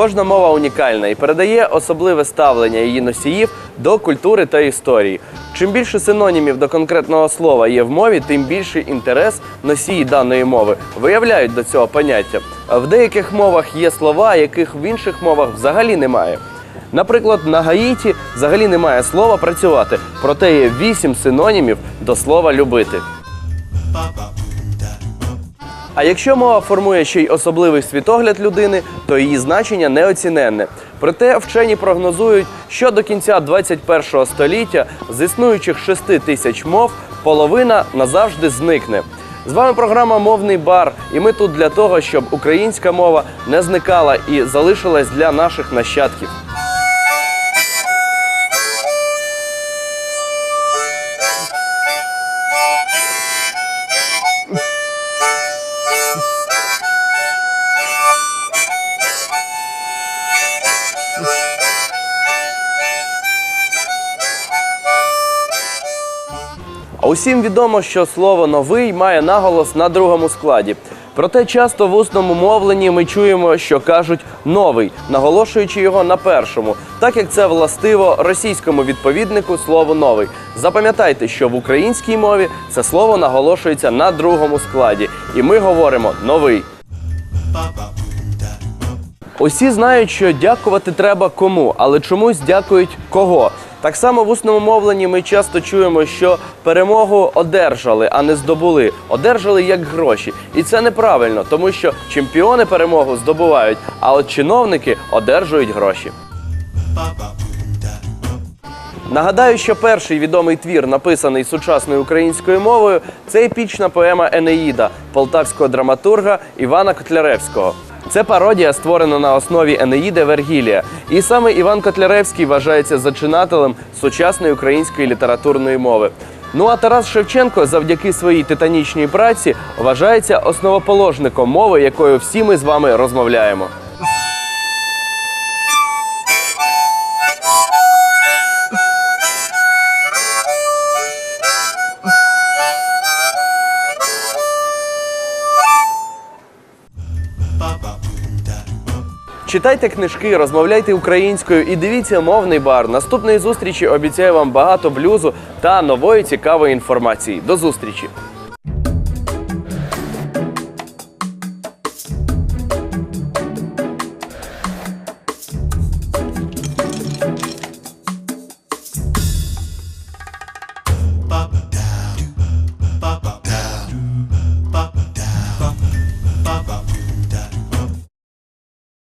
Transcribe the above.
Кожна мова унікальна і передає особливе ставлення її носіїв до культури та історії. Чим більше синонімів до конкретного слова є в мові, тим більший інтерес носії даної мови виявляють до цього поняття. В деяких мовах є слова, яких в інших мовах взагалі немає. Наприклад, на Гаїті взагалі немає слова працювати, проте є вісім синонімів до слова любити. А якщо мова формує ще й особливий світогляд людини, то її значення неоціненне. Проте вчені прогнозують, що до кінця 21-го століття з існуючих 6 тисяч мов половина назавжди зникне. З вами програма Мовний бар, і ми тут для того, щоб українська мова не зникала і залишилась для наших нащадків. Усім відомо, що слово новий має наголос на другому складі. Проте часто в усному мовленні ми чуємо, що кажуть новий, наголошуючи його на першому, так як це властиво російському відповіднику слову новий. Запам'ятайте, що в українській мові це слово наголошується на другому складі, і ми говоримо новий. Усі знають, що дякувати треба кому, але чомусь дякують кого. Так само в усному мовленні ми часто чуємо, що перемогу одержали, а не здобули. Одержали як гроші. І це неправильно, тому що чемпіони перемогу здобувають, а от чиновники одержують гроші. Нагадаю, що перший відомий твір, написаний сучасною українською мовою, це епічна поема Енеїда полтавського драматурга Івана Котляревського. Це пародія, створена на основі Енеїди Вергілія. І саме Іван Котляревський вважається зачинателем сучасної української літературної мови. Ну а Тарас Шевченко завдяки своїй титанічній праці вважається основоположником мови, якою всі ми з вами розмовляємо. Читайте книжки, розмовляйте українською і дивіться мовний бар. Наступної зустрічі обіцяю вам багато блюзу та нової цікавої інформації. До зустрічі!